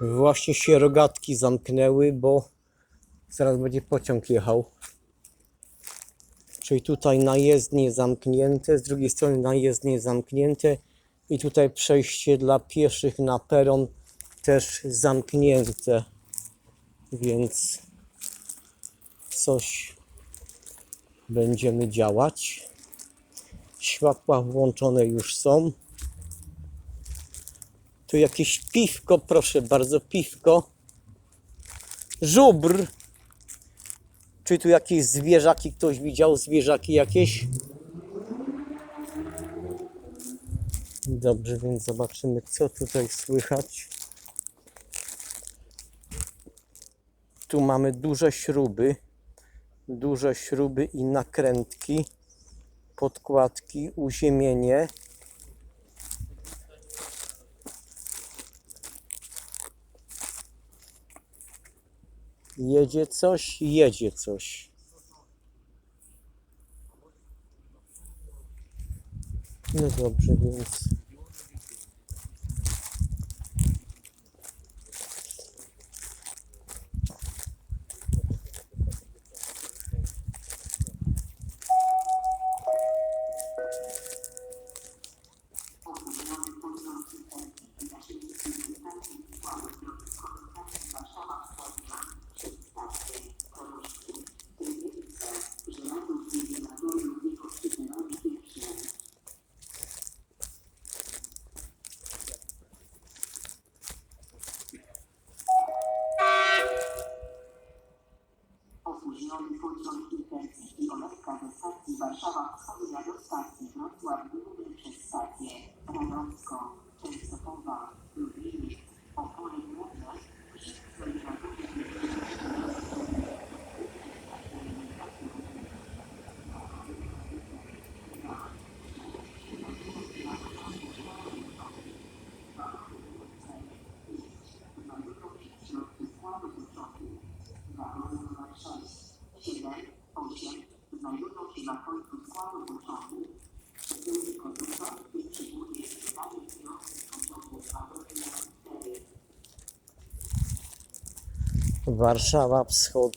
Właśnie się rogatki zamknęły, bo zaraz będzie pociąg jechał. Czyli tutaj najezdnie zamknięte, z drugiej strony najezdnie zamknięte i tutaj przejście dla pieszych na peron też zamknięte. Więc coś będziemy działać. Światła włączone już są. Tu jakieś piwko, proszę bardzo, piwko. Żubr. Czy tu jakieś zwierzaki ktoś widział? Zwierzaki jakieś? Dobrze, więc zobaczymy, co tutaj słychać. Tu mamy duże śruby. Duże śruby i nakrętki. Podkładki, uziemienie. Jedzie coś, jedzie coś. No dobrze, więc. Opóźniony pociąg intencji i Olewka ze stacji Warszawa Wschodnia do stacji Wrocław Główny przez stację Radowską, na końcu składu pociągu. Drugi konduktor wytrzymuje pytanie kierowcy pociągu wagony numer 4. Warszawa Wschod...